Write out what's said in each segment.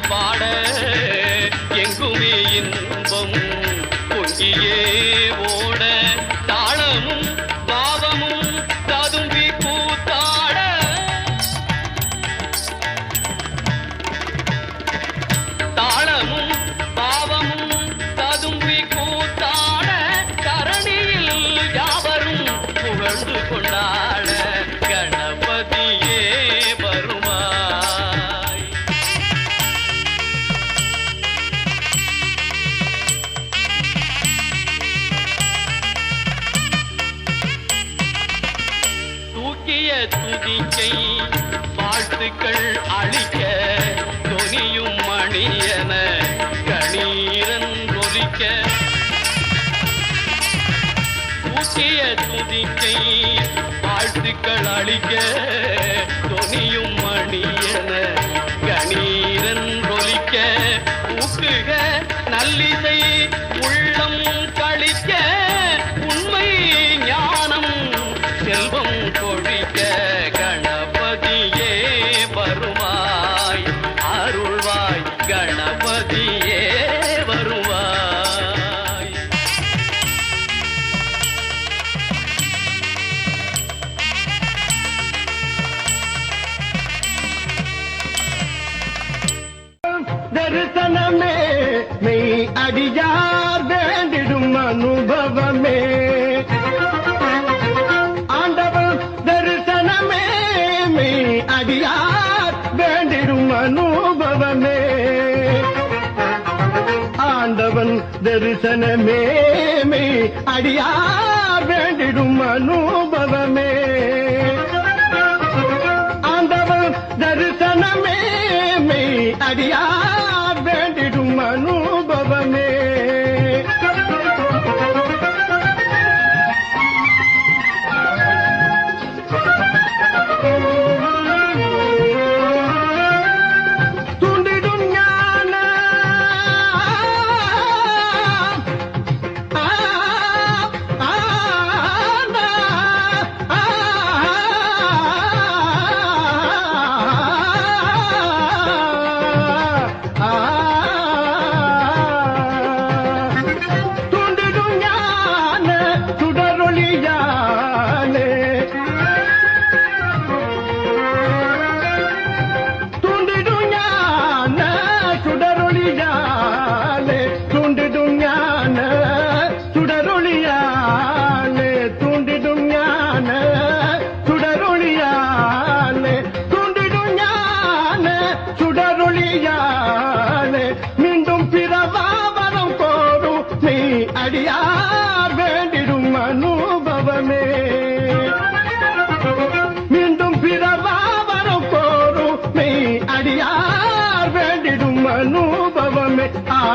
பாட எங்குமே இன்பம் மணியன கணீரன் ஒலிக்க. ஊசிய துதிக்கை வாழ்த்துக்கள் அளிக்க. தரிசனமே மெய் அடியார் வேண்டிடும் அனுபவமே. ஆண்டவன் தரிசனமே மெய் அடியார்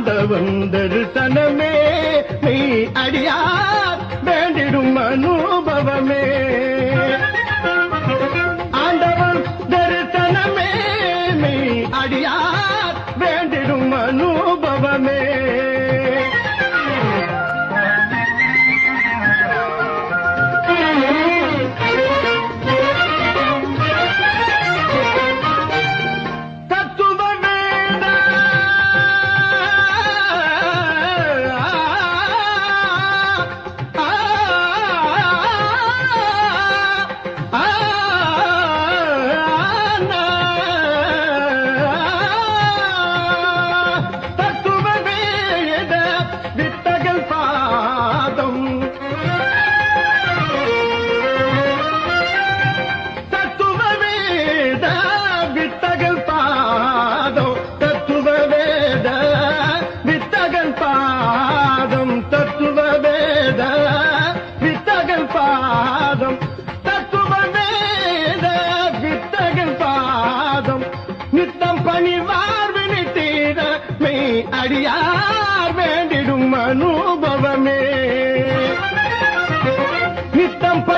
ஆண்டவன் தரிசனமே மெய் அடியா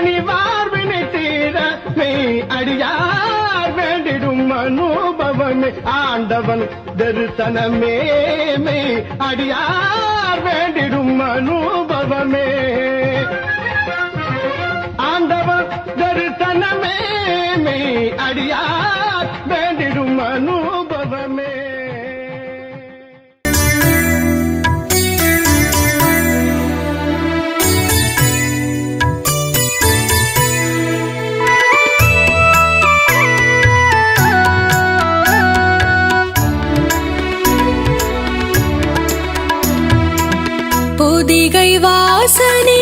பணிவார் வினை தீர மெய் அடியார் வேண்டிடும் அனுபவமே ஆண்டவன் தரிசனமே மெய் அடியார் வேண்டிடும் அனுபவமே ஆண்டவன் தரிசனமே மெய் அடியார் வேண்டிடும் அனுபவம் गई वासनी।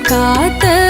காத்த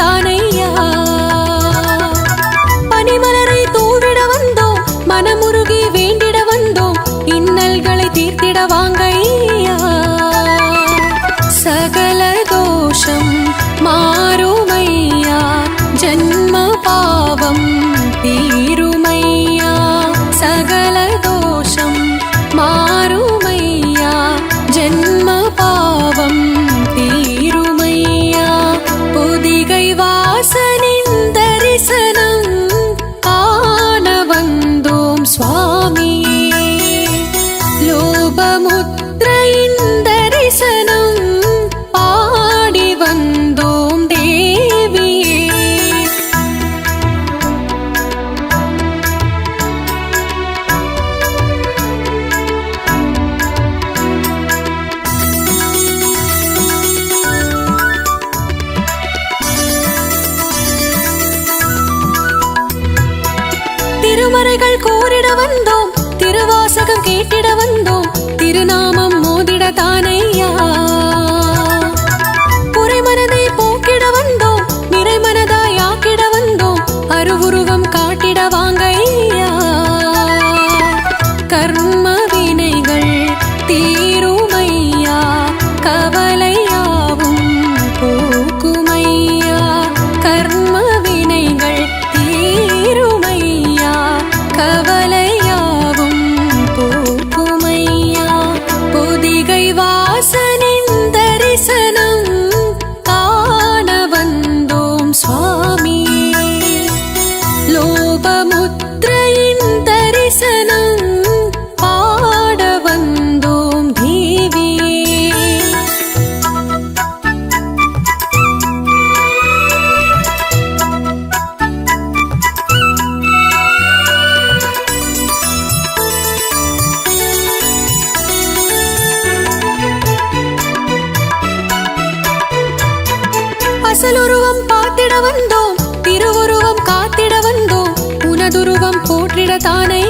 தானையா? பனிமலரை தூவிட வந்தோ மனமு நன்மைகள் கூறிட வந்தோம். திருவாசகம் கேட்டிட வந்தோம். திருநாமம் மோதிட தானையா வந்தோம். திருவுருவம் காத்திட வந்தோம். உனதுருவம் போற்றிட தானே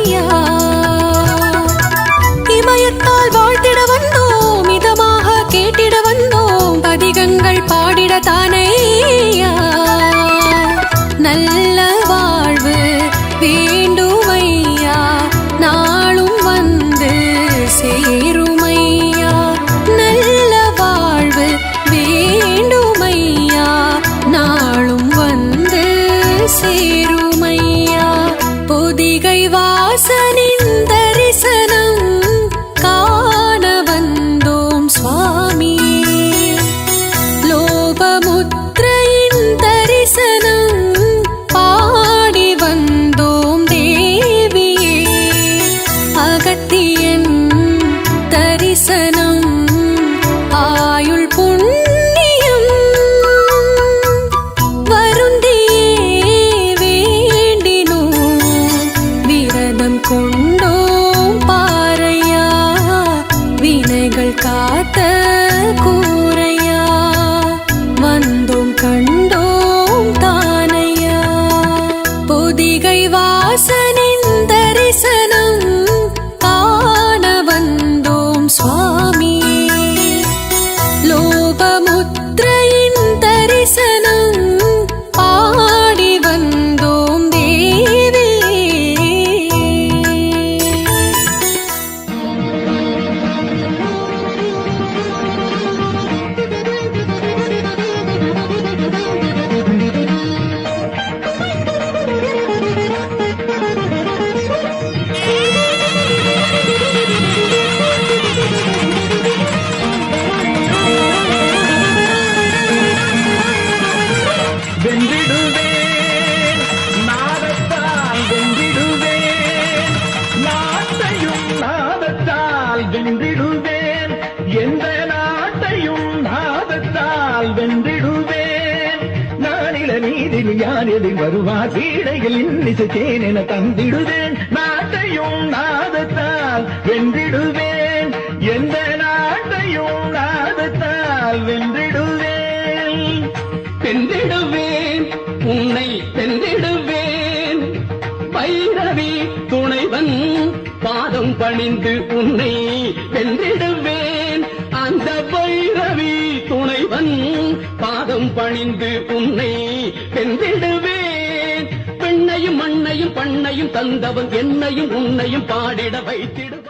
நீதில் வருவா எதில் வருவார் என தந்திடுவேன். நாட்டையும் நாதத்தால் வென்றிடுவேன். எந்த நாட்டையும் நாதத்தால் வென்றிடுவேன். வென்றிடுவேன் உன்னை வென்றிடுவேன். பைரவி துணைவன் பாதம் பணிந்து உன்னை வென்றிடுவேன். அந்த நான் பாதம் பணிந்து உன்னை வென்றிடுவேன். பெண்ணையும் மண்ணையும் பண்ணையும் தந்தவன் என்னையும் உன்னையும் பாடிட வைத்திடுவான்.